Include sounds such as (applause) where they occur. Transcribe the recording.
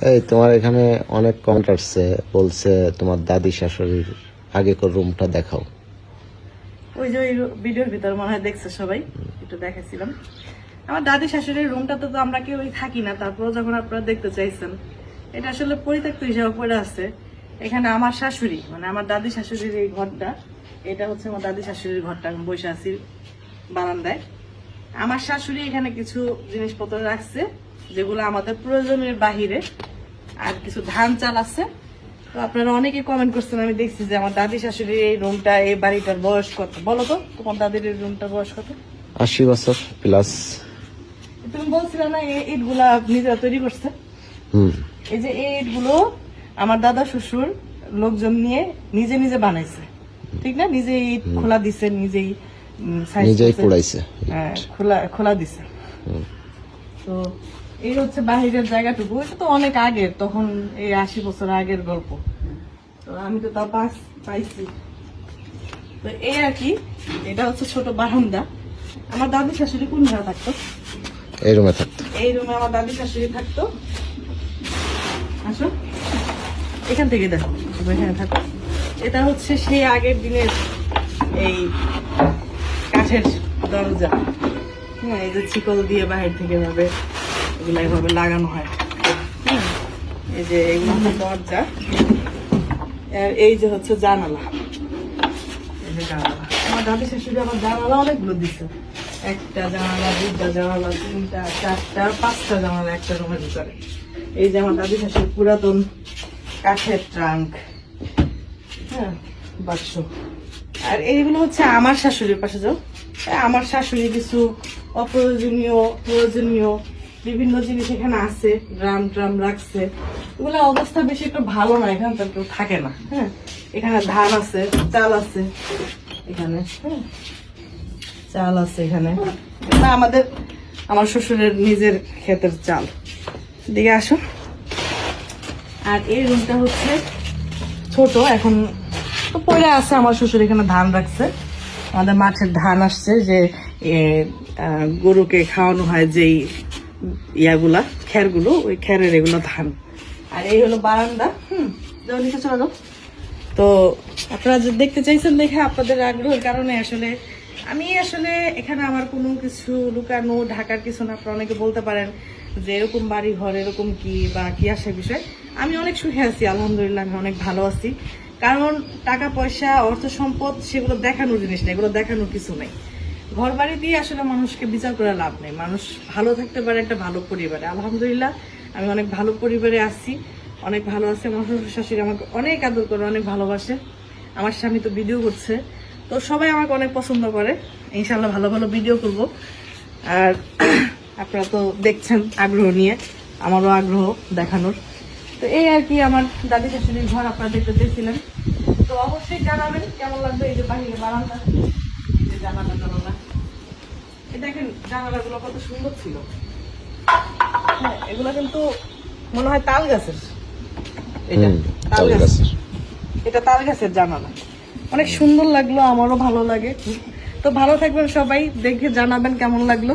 এই, তোমার এখানে অনেক কমেন্ট আসছে, বলছে তোমার দাদি শাশুড়ির আগেকার রুমটা দেখাও। ওই যে ওই ভিডিওর ভিতর মনে হয় দেখছে সবাই, একটু দেখাছিলাম আমার দাদি শাশুড়ির রুমটাতে তো আমরা কেউই থাকি না তারপর যখন আপনারা দেখতে চাইছেন, এটা আসলে পরিত্যক্ত হিসাবে পড়ে আছে। এখানে আমার শাশুড়ি মানে আমার দাদি শাশুড়ির এই ঘরটা, এটা হচ্ছে আমার দাদি শাশুড়ির ঘরটা, আমি বসে আছি বারান্দায়। আমার শাশুড়ি এখানে কিছু জিনিসপত্র রাখছে যেগুলো আমাদের প্রয়োজনের বাহিরে। আর কিছু ধান চাল আছে। তো আপনারা অনেকে কমেন্ট করছেন আমি দেখছি যে আমার দাদি শাশুড়ির এই রুমটা এই বাড়িটার বয়স কত? বলো তো তোমার দাদির এই রুমটার বয়স কত? আশি বছর প্লাস তুমি বলছিলে না এই ইটগুলা নিজেরা তৈরি করছে? হুম। এই যে এই ইটগুলো আমার দাদা শ্বশুর লোকজন নিয়ে নিজে নিজে বানাইছে। ঠিক না? নিজে ইট খোলা দিছে নিজেই নিজেই পোড়াইছে হ্যাঁ, খোলা খোলা দিছে। তো এই হচ্ছে বাহিরের জায়গাটুকু। এটা তো অনেক আগের তখন এই আশি বছর আগের গল্প। তো আমি তো তা পাস- পাইছি। তো এই আর কি এটা হচ্ছে ছোট বারান্দা। আমার দাদি শাশুড়ি কোন ঘরে থাকতো? এই রুমে থাকতো। এই রুমে আমার দাদি শাশুড়ি থাকতো। আসো। এখান থেকে দেখো এখানে থাকো। এটা হচ্ছে সেই আগের দিনের এই কাঠের দরজা। হ্যাঁ এই যে চিকল দিয়ে বাহির থেকে ভাবে এগুলো এভাবে লাগানো হয়। এই যে এগুলো হচ্ছে দরজা। এই যে হচ্ছে জানালা। এই যে জানালা। আমার দাদি শাশুড়ি আমার জানালা অনেকগুলো দিচ্ছে একটা জানালা দুটা জানালা, তিনটা, চারটা, পাঁচটা জানালা একটা রুমের ভিতরে। এই যে আমার দাদি শাশুড়ি পুরাতন কাঠের ট্রাঙ্ক হ্যাঁ বাক্স। আর এইগুলো হচ্ছে আমার শাশুড়ির পাশে যাও। আমার শাশুড়ি কিছু অপ্রয়োজনীয়, প্রয়োজনীয় বিভিন্ন জিনিস এখানে আছে, ড্রাম ট্রাম রাখছে। এগুলো অবস্থা বেশি একটু ভালো না, এখানে তো কেউ থাকে না হ্যাঁ? এখানে ধান আছে, চাল আছে এখানে হ্যাঁ? চাল আছে এখানে। এটা আমাদের, আমার শ্বশুরের নিজের ক্ষেতের চাল। দিকে আসো। আর এই রুমটা হচ্ছে ছোট, এখন তো পড়ে আছে, আমার শ্বশুর এখানে ধান রাখছে। আমাদের মাঠের ধান আসছে যে গরুকে খাওয়ানো হয় যেই ইয়াগুলা খ্যারগুলো ওই খ্যারের এগুলো ধান। আর এই হলো বারান্দা, হুম নিচে চলে তো আপনারা দেখতে চাইছেন দেখে আপনাদের আগ্রহের কারণে আসলে আমি আসলে এখানে আমার কোনো কিছু লুকানো, ঢাকার কিছু না, আপনারা অনেকে বলতে পারেন যে এরকম বাড়ি ঘর এরকম কি বা কি আসে বিষয়। আমি অনেক সুখে আছি, আলহামদুলিল্লাহ, আমি অনেক ভালো আছি। কারণ টাকা পয়সা অর্থ সম্পদ সেগুলো দেখানোর জিনিস না, এগুলো দেখানোর কিছু নেই। ঘর বাড়ি দিয়ে আসলে মানুষকে বিচার করে লাভ নেই। মানুষ ভালো থাকতে পারে, একটা ভালো পরিবারে। আলহামদুলিল্লাহ, আমি অনেক ভালো পরিবারে আছি। অনেক ভালো আছে। আমার শ্বশুর শাশুড়ি আমাকে অনেক আদর করে, অনেক ভালোবাসে। আমার স্বামী তো ভিডিও করছে। তো সবাই আমাকে অনেক পছন্দ করে। ইনশাল্লাহ ভালো ভালো ভিডিও করব। আর (clears throat) আপনারা তো দেখছেন আগ্রহ নিয়ে। আমারও আগ্রহ দেখানোর। তো এই আর কি আমার দাদি শাশুড়ির ঘর আপনারা দেখতে চেয়েছিলেন তো অবশ্যই জানাবেন কেমন লাগবে এই যে বাহিরে বারান্দা। জানালা এই দেখেন জানালাগুলো কত সুন্দর ছিল। হ্যাঁ এগুলো কিন্তু মনে হয় তাল গাছের। এটা তাল গাছের। এটা তাল গাছের জানালা। অনেক সুন্দর লাগল আমারও ভালো লাগে। তো ভালো থাকবেন সবাই দেখে জানাবেন কেমন লাগল।